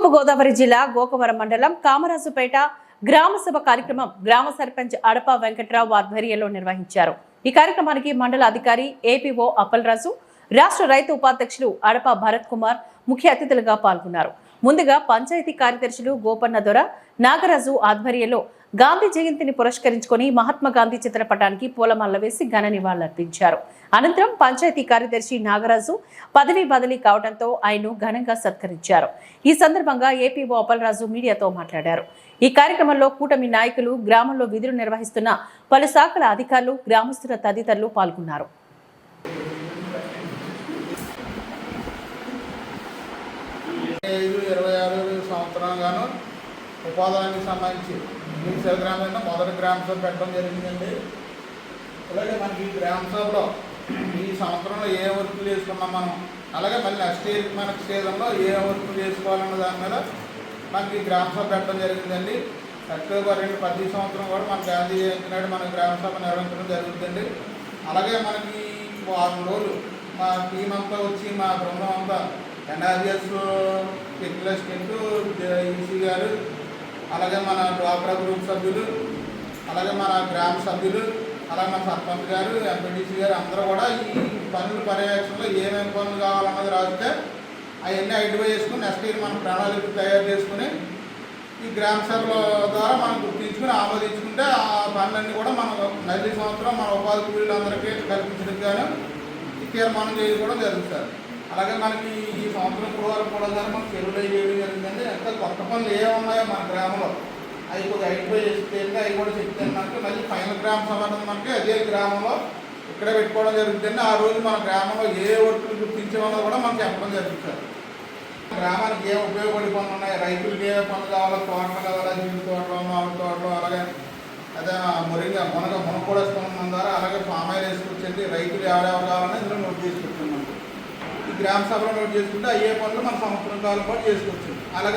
తూర్పు గోదావరి జిల్లా గోకవరం మండలం కామరాజుపేట గ్రామ సభ కార్యక్రమం గ్రామ సర్పంచ్ అడప వెంకట్రావు ఆధ్వర్యంలో నిర్వహించారు. ఈ కార్యక్రమానికి మండల అధికారి ఏపీఓ అప్పలరాజు రాష్ట్ర రైతు ఉపాధ్యక్షులు అడప భరత్ కుమార్ ముఖ్య అతిథులుగా పాల్గొన్నారు. ముందుగా పంచాయతీ కార్యదర్శులు గోపన్న దొర నాగరాజు ఆధ్వర్యంలో గాంధీ జయంతిని పురస్కరించుకొని మహాత్మా గాంధీ చిత్రపటానికి పూలమాల వేసి ఘన నివాళులర్పించారు అనంతరం పంచాయతీ కార్యదర్శి నాగరాజు పదవి బదిలీ కావడంతో ఆయన్ను ఘనంగా సత్కరించారు. ఈ సందర్భంగా ఏపీఓ అప్పలరాజు మీడియాతో మాట్లాడారు. ఈ కార్యక్రమంలో కూటమి నాయకులు గ్రామంలో విధులు నిర్వహిస్తున్న పలు శాఖల అధికారులు గ్రామస్తుల తదితరులు పాల్గొన్నారు. ఐదు ఉపాధానికి సంబంధించి మీ గ్రామంలో మొదటి గ్రామ సభ పెట్టడం జరిగిందండి. అలాగే మనకి ఈ గ్రామ సభలో ఈ సంవత్సరంలో ఏ వర్కులు చేసుకున్నాం మనం అలాగే మళ్ళీ నెక్స్ట్ ఇయర్ మనకి సీజన్లో ఏ వర్కులు చేసుకోవాలన్న దాని మీద మనకి గ్రామ సభ పెట్టడం జరిగిందండి. అక్టోబర్ రెండు ప్రతి సంవత్సరం కూడా మన గాంధీ జయంతి నాడు మన గ్రామ సభ నిర్వహించడం జరుగుతుందండి. అలాగే మనకి వారం రోజులు మా టీం అంతా వచ్చి మా బృందం అంతా ఎన్ఆర్జిఎస్ టెక్నికల్ టెంట్ ఈసీ గారు అలాగే మన డ్వాక్రా గ్రూప్ సభ్యులు అలాగే మన గ్రామ సభ్యులు అలాగే మన సర్పంచ్ గారు ఎంపీటీసీ గారు అందరూ కూడా ఈ పనుల పర్యవేక్షణలో ఏమేమి పనులు కావాలన్నది రాస్తే అవన్నీ ఐడెంటిఫై చేసుకుని నెక్స్ట్ ఇయర్ మనం ప్రణాళిక తయారు చేసుకుని ఈ గ్రామ సభల ద్వారా మనం గుర్తించుకుని ఆమోదించుకుంటే ఆ పనులన్నీ కూడా మనం నది సంవత్సరం మన ఉపాధి కూలీలందరికీ కల్పించడం కానీ ఈ తీర్మానం చేయడం కూడా జరుగుతుంది అలాగే మనకి ఈ సంవత్సరం ఇప్పుడు వరకు కూడా కానీ మనకి చెరువులు చేయడం జరిగిందండి ఇంకా కొత్త పనులు ఏ ఉన్నాయో మన గ్రామంలో. అవి కొద్దిగా ఐడెంటిఫై చేస్తే అవి కూడా చెప్తే మనకి మళ్ళీ ఫైనల్ గ్రామ సభ మనకి అదే గ్రామంలో ఇక్కడే పెట్టుకోవడం జరుగుతుంది ఆ రోజు మన గ్రామంలో ఏ వర్కులు గుర్తించామన్నది కూడా మనకి చెప్పడం జరుగుతుంది. గ్రామానికి ఏ ఉపయోగపడి పనులు ఉన్నాయి? రైతులకి ఏ పనులు కావాలో తోటలు కావాలా? జీడి తోటలు మామిడి తోటలు అలాగే అదే మురిగ మునగ మునగూడేసుకున్న ద్వారా అలాగే పామాయిల్ వేసుకొచ్చింది రైతులు ఎవరెవరు కావాలని ఇందులో నోట్ చేసుకొచ్చాం గ్రామ సభలో నోట్ చేసుకుంటే అయ్యే పనులు మన సంవత్సరం కాలం పాటు చేసుకోవచ్చు. అలాగే